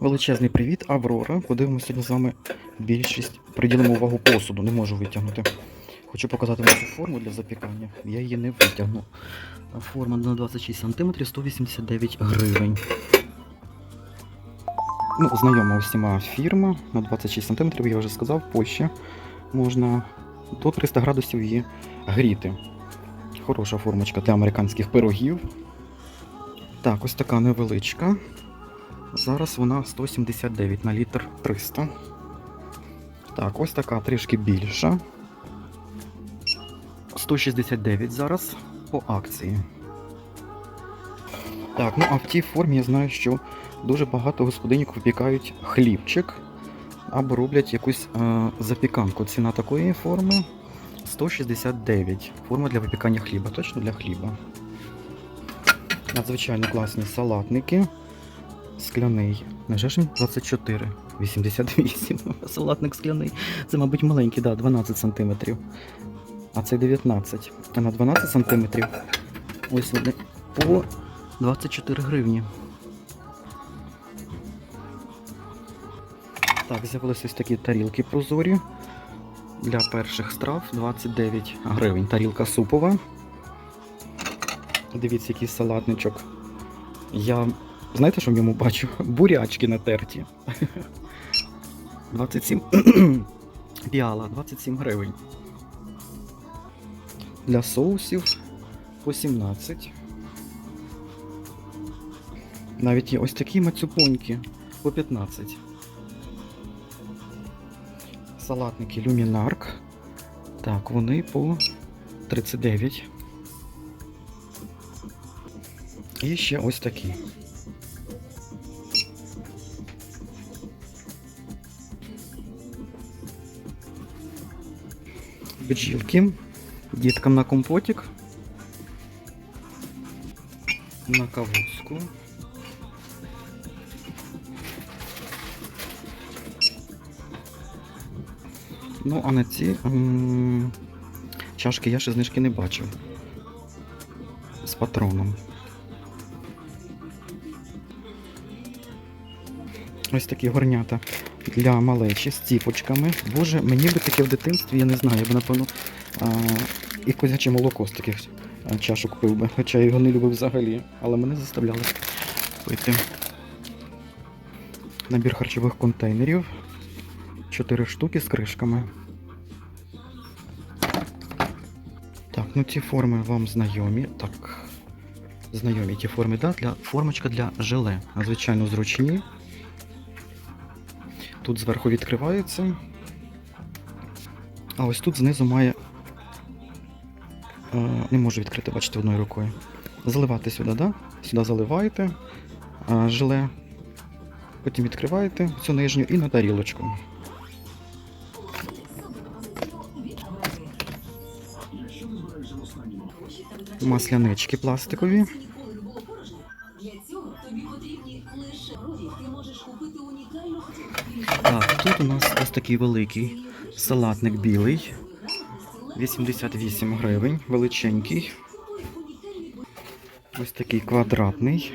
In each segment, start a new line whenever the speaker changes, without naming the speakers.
Величезний привіт, Аврора. Подивимося сьогодні з вами більшість. Приділимо увагу посуду, не можу витягнути. Хочу показати цю форму для запікання. Я її не витягну. Форма на 26 см 189 гривень. Ну, знайома усіма фірма на 26 см, я вже сказав, в Польщі можна до 300 градусів її гріти. Хороша формочка для американських пирогів. Так, ось така невеличка. Зараз вона 179 на літр 300. Так, ось така трішки більша. 169 зараз по акції. Так, ну а в тій формі я знаю, що дуже багато господинів випікають хлібчик або роблять якусь е, запіканку. Ціна такої форми 169. Форма для випікання хліба, точно для хліба. Надзвичайно класні салатники. Скляний. Ж 24, 88. Салатник скляний. Це, мабуть, маленький, да, 12 см. А це 19. А на 12 см ось вони по 24 гривні. Так, з'явилися ось такі тарілки прозорі. Для перших страв 29 гривень. Тарілка супова. Дивіться, який салатничок. Я знаєте, що в ньому бачу? Бурячки натерті. 27. Піала, 27 гривень. Для соусів по 17. Навіть є ось такі мацюпоньки по 15. Салатники Люмінарк. Так, вони по 39. І ще ось такі. Бджілки. Діткам на компотик. На кавуску. Ну, а на ці чашки я ще знижки не бачив. З патроном. Ось такі горнята для малечі з ціпочками. Боже, мені би таке в дитинстві, я не знаю, я б напевно а, і козяче молоко з таких чашок пив би, хоча я його не любив взагалі, але мене заставляли пити. Набір харчових контейнерів. Чотири штуки з кришками. Так, ну ці форми вам знайомі. Так. Знайомі ті форми, да? Для, формочка для желе. Надзвичайно зручні. Тут зверху відкривається. А ось тут знизу має. Е, не можу відкрити, бачите, одною рукою. Заливати сюди, да? Сюди заливаєте е, желе. Потім відкриваєте цю нижню і на тарілочку. Маслянички пластикові. Ось такий великий салатник білий. 88 гривень, величенький. Ось такий квадратний.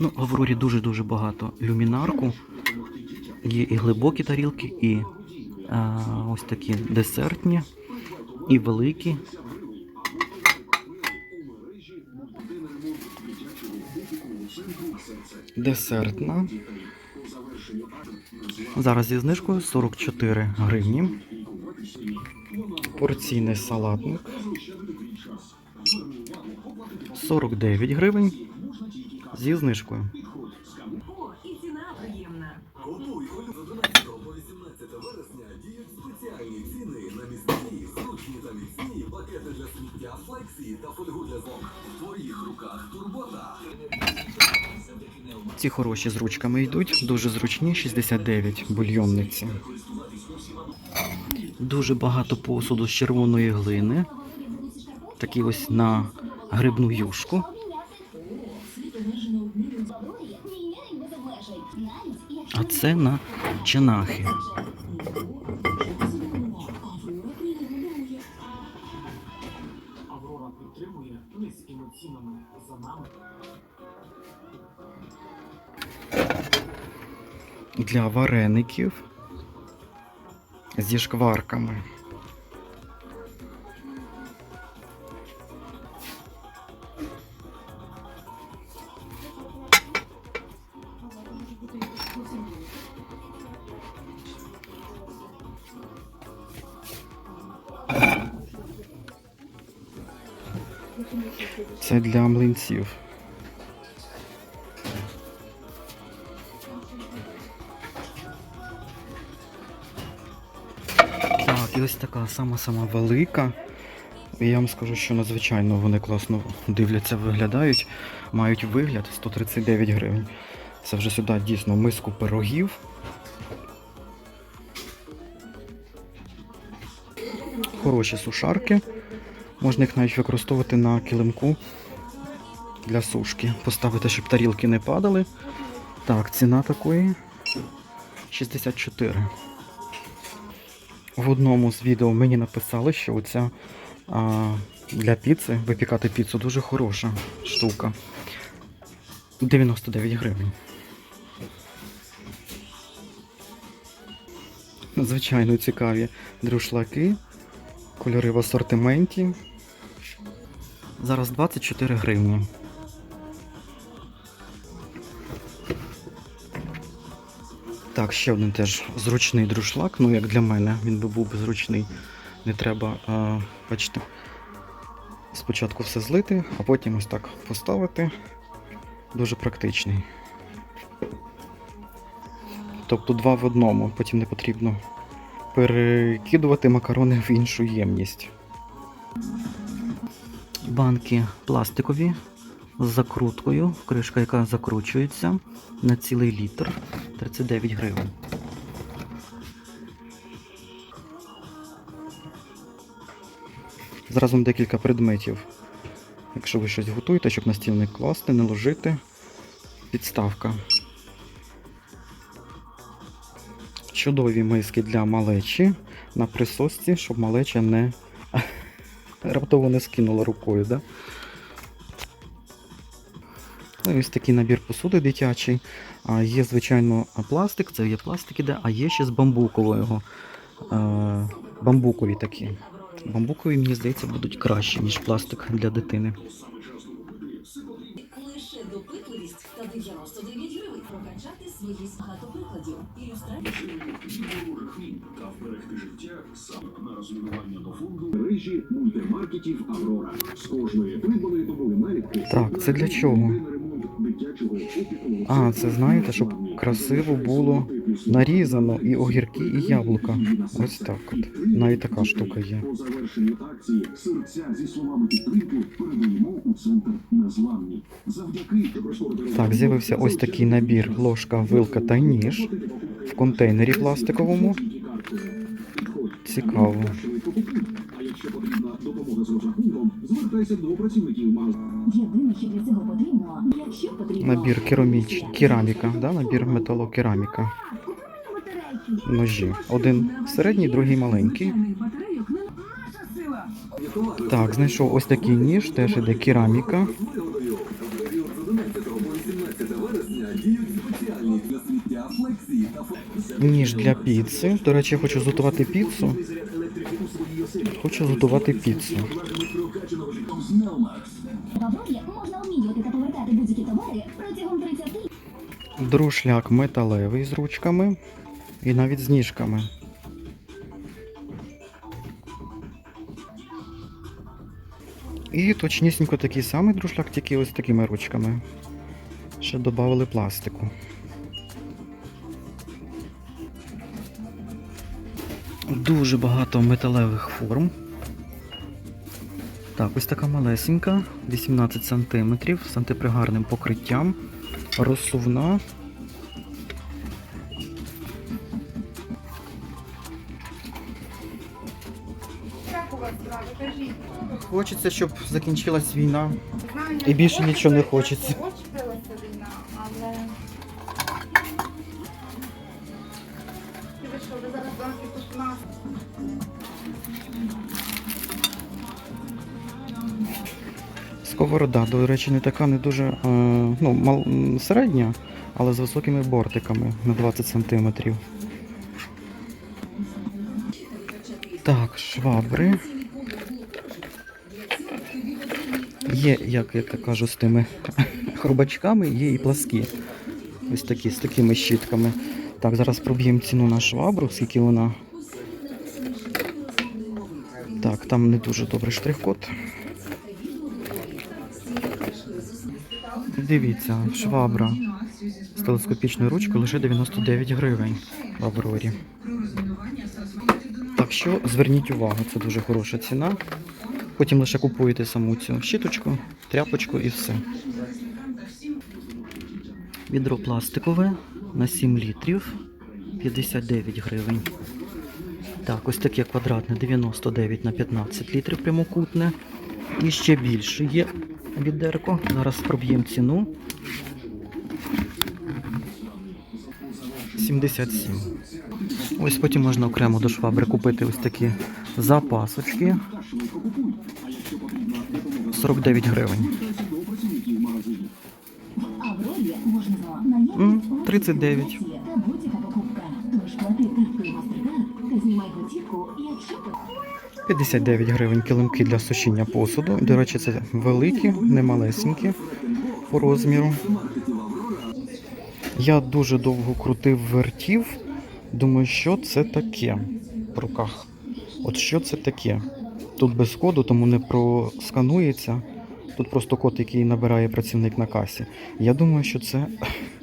Ну, в Аврорі дуже-дуже багато люмінарку. Є і глибокі тарілки, і а, ось такі десертні, і великі. Десертна. Зараз зі знижкою 44 гривні. Порційний салатник. 49 гривень. Зі знижкою.
Сміття та фольгу для зок. В твоїх руках турбота.
Ці хороші з ручками йдуть, дуже зручні, 69 бульйонниці. Дуже багато посуду з червоної глини. Такий ось на грибну юшку. А це на чинахи. Для вареників зі шкварками. Ось така сама-сама велика. І я вам скажу, що надзвичайно вони класно дивляться, виглядають. Мають вигляд 139 гривень. Це вже сюди дійсно миску пирогів. Хороші сушарки. Можна їх навіть використовувати на килимку для сушки. Поставити, щоб тарілки не падали. Так, ціна такої 64. В одному з відео мені написали, що оця а, для піци, випікати піцу дуже хороша штука. 99 гривень. Звичайно цікаві друшлаки, кольори в асортименті. Зараз 24 гривні. Так, ще один теж зручний друшлак. Ну, як для мене, він би був би зручний. Не треба, а, бачите, спочатку все злити, а потім ось так поставити. Дуже практичний. Тобто два в одному, потім не потрібно перекидувати макарони в іншу ємність. Банки пластикові з закруткою, кришка, яка закручується на цілий літр 39 гривень. Зразу декілька предметів. Якщо ви щось готуєте, щоб на стіл не класти, не ложити. Підставка. Чудові миски для малечі на присосці, щоб малеча не раптово не скинула рукою, да? Ось такий набір посуди дитячий. А, є, звичайно, пластик, це є пластик іде, а є ще з бамбукового. Бамбукові такі. Бамбукові, мені здається, будуть кращі, ніж пластик для дитини.
Лише допитливість та 99 гривень прокачати свої багато прикладів.
Та вберегти життя саме на розмінування до фонду мережі мультимаркетів Аврора. З кожної придбаної тобою
Так, це для чого? А, це знаєте, щоб красиво було нарізано і огірки, і яблука. Ось так от. Навіть така штука є.
По завершенню акції серця зі словами підтримки передаємо у центр незламні. Завдяки
Так, з'явився ось такий набір ложка, вилка та ніж в контейнері пластиковому. Цікаво.
А якщо розрахунком, звертайся до працівників магазину.
Єдине, що для цього потрібно, якщо потрібно.
Набір кераміч... кераміка, да? набір металокераміка. Ножі. Один середній, другий маленький. Так, знайшов ось такий ніж, теж іде кераміка.
З вигодою. В період з 11 по 18 вересня діють спеціальні для сміття флексі та флексі.
Ніж для піци. До речі, я хочу зготувати піцу. Хочу зготувати піцу.
В Аврорі можна обмінювати та повертати будь-які товари протягом 30
Друшляк металевий з ручками і навіть з ніжками. І точнісінько такий самий друшляк, тільки ось такими ручками. Ще додали пластику. Дуже багато металевих форм. Так, ось така малесенька, 18 см з антипригарним покриттям, розсувна. Хочеться, щоб закінчилась війна. І більше нічого не хочеться. Сковорода, до речі, не така, не дуже е, ну, середня, але з високими бортиками на 20 см. Так, швабри. Є, як я кажу, з тими хрубачками, є і пласкі. Ось такі, з такими щітками. Так, зараз проб'ємо ціну на швабру, скільки вона. Так, там не дуже добрий штрих-код. Дивіться, швабра з телескопічною ручкою лише 99 гривень в Аврорі. Так що зверніть увагу, це дуже хороша ціна. Потім лише купуєте саму цю щіточку, тряпочку і все. Відро пластикове на 7 літрів 59 гривень. Так, ось таке квадратне 99 на 15 літрів прямокутне. І ще більше є відерко. Зараз проб'ємо ціну. 77. Ось потім можна окремо до швабри купити ось такі запасочки. 49 гривень.
Аврорі можливо наявність
М, 39.
та. Тож плати карткою MasterCard та знімай готівку,
59 гривень килимки для сушіння посуду. До речі, це великі, не малесенькі по розміру. Я дуже довго крутив вертів. Думаю, що це таке в руках. От що це таке? Тут без коду, тому не просканується. Тут просто код, який набирає працівник на касі. Я думаю, що це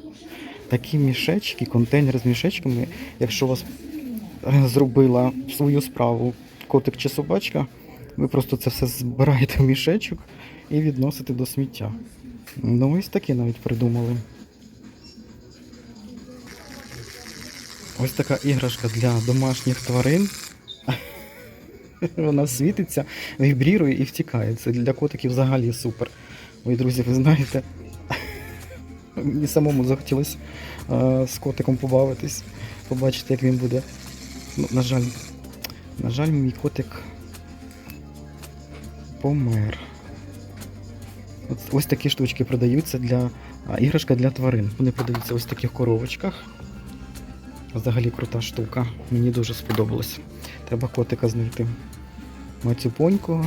такі мішечки, контейнер з мішечками. Якщо у вас зробила свою справу котик чи собачка, ви просто це все збираєте в мішечок і відносите до сміття. Ну, ось таке навіть придумали. Ось така іграшка для домашніх тварин. Вона світиться, вібрірує і втікає. Це для котиків взагалі супер. Ой, друзі, ви знаєте, мені самому захотілося з котиком побавитись, побачити, як він буде. Ну, на жаль, на жаль, мій котик помер. От, ось такі штучки продаються для а, іграшка для тварин. Вони продаються ось в таких коробочках. Взагалі крута штука. Мені дуже сподобалось. Треба котика знайти. Мацюпоньку.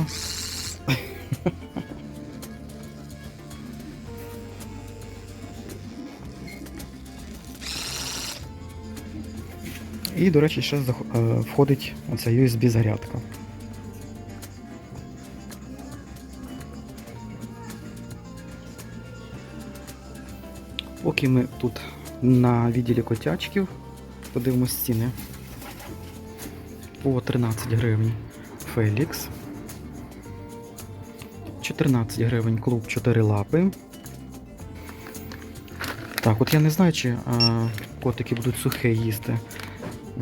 І, до речі, ще е, входить оця USB-зарядка. Поки ми тут на відділі котячків, подивимось ціни. По 13 гривень Фелікс. 14 гривень клуб 4 лапи. Так, от я не знаю, чи а, котики будуть сухе їсти.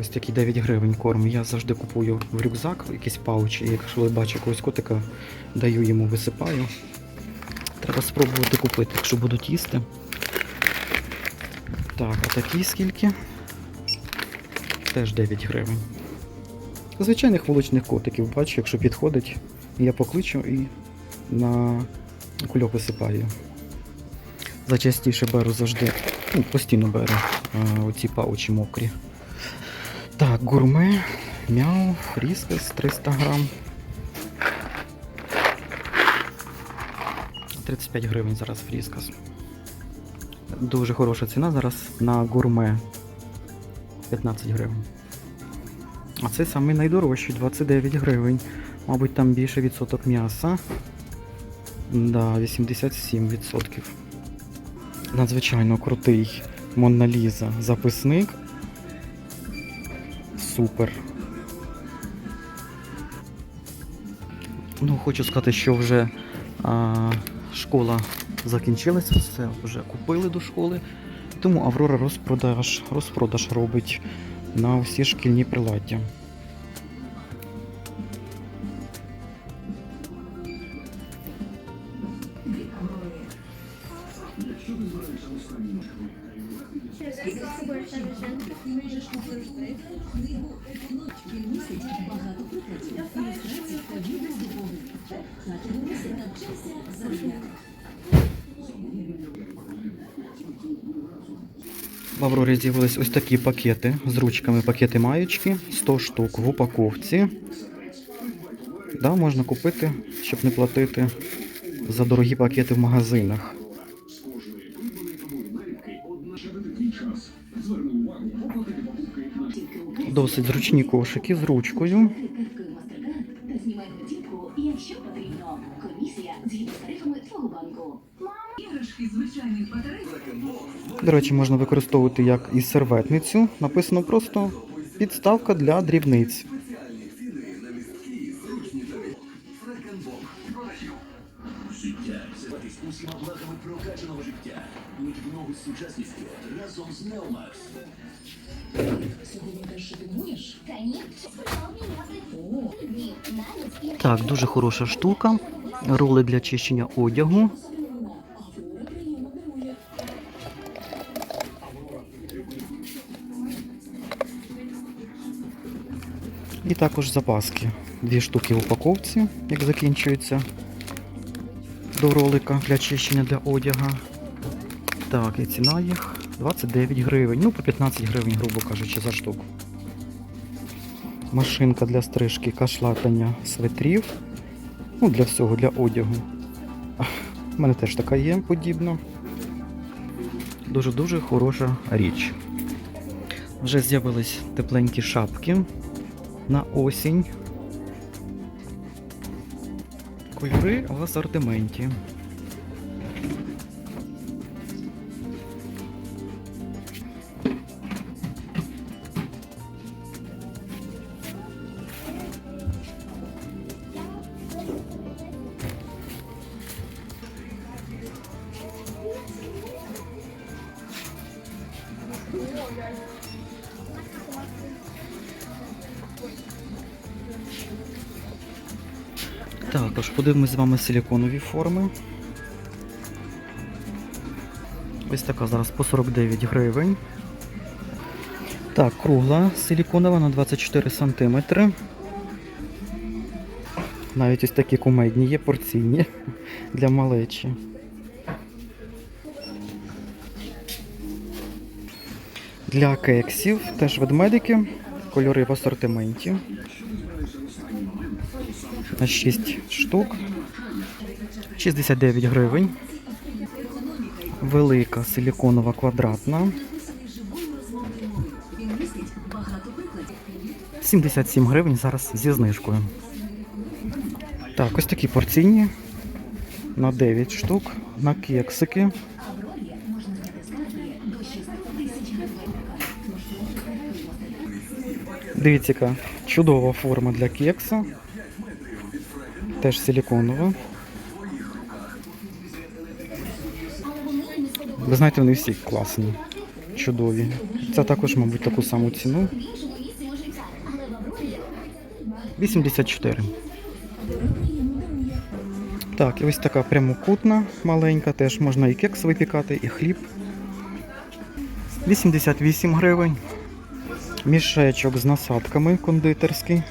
Ось такі 9 гривень корм. Я завжди купую в рюкзак якісь паучі. І якщо я бачу якогось котика, даю йому, висипаю. Треба спробувати купити, якщо будуть їсти. Так, а такі скільки? Теж 9 гривень. Звичайних вуличних котиків бачу, якщо підходить, я покличу і на кульок висипаю. Зачастіше беру завжди, ну, постійно беру а, оці паучі мокрі. Так, гурме, мяу, фріскас 300 грам. 35 гривень зараз фріскас. Дуже хороша ціна зараз на гурме. 15 гривень. А це самий найдорожчий 29 гривень. Мабуть, там більше відсоток м'яса. Да, 87%. Надзвичайно крутий Монна Ліза записник. Супер. Ну, хочу сказати, що вже а, школа закінчилася, все вже купили до школи. Тому Аврора розпродаж, розпродаж робить на всі шкільні приладдя. В Аврорі з'явились ось такі пакети з ручками, пакети маєчки, 100 штук в упаковці. Да, можна купити, щоб не платити за дорогі пакети в магазинах. Досить зручні кошики з ручкою. До речі, можна використовувати як і серветницю. Написано просто підставка для дрібниць.
Життя усіма благами
Так, дуже хороша штука. Роли для чищення одягу. Також запаски. Дві штуки в упаковці, як закінчується до ролика для чищення для одяга. Так, і ціна їх 29 гривень. Ну, по 15 гривень, грубо кажучи, за штуку. Машинка для стрижки кашлатання светрів. Ну, для всього, для одягу. У мене теж така є подібна. Дуже-дуже хороша річ. Вже з'явились тепленькі шапки на осінь. Кольори в асортименті. Також подивимось з вами силіконові форми. Ось така зараз по 49 гривень. Так, кругла силіконова на 24 см. Навіть ось такі кумедні є порційні для малечі. Для кексів теж ведмедики. Кольори в асортименті. На 6 штук. 69 гривень. Велика силіконова квадратна.
написаний живою розмовною мовою. Він містить багато прикладів.
77 гривень зараз зі знижкою. Так, ось такі порційні. На 9 штук. На кексики. Дивіться, чудова форма для кекса. Теж силіконова. Ви знаєте, вони всі класні, чудові. Це також, мабуть, таку саму ціну.
в іншому місці може і так, але в Аврорі
84. Так, і ось така прямокутна, маленька, теж можна і кекс випікати, і хліб. 88 гривень. Мішечок з насадками кондитерський.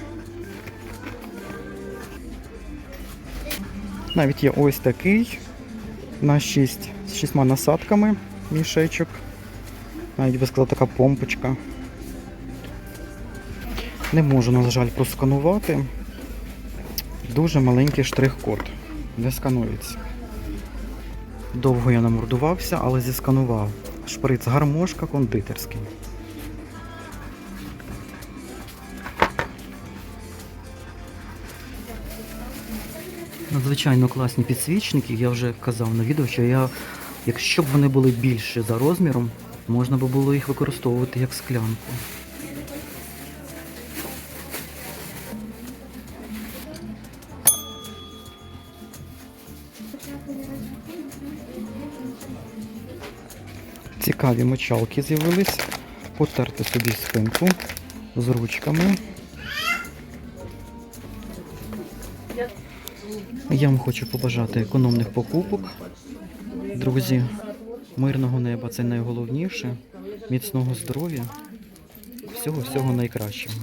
Навіть є ось такий на 6 з 6 насадками мішечок. Навіть би сказав, така помпочка. Не можу, на жаль, просканувати. Дуже маленький штрих-код. Не сканується. Довго я намордувався, але зісканував. Шприц гармошка кондитерський. Надзвичайно класні підсвічники. Я вже казав на відео, що я, якщо б вони були більше за розміром, можна би було їх використовувати як склянку. Цікаві мочалки з'явились. Потерти собі спинку з ручками. Я вам хочу побажати економних покупок. Друзі, мирного неба це найголовніше. Міцного здоров'я. Всього-всього найкращого.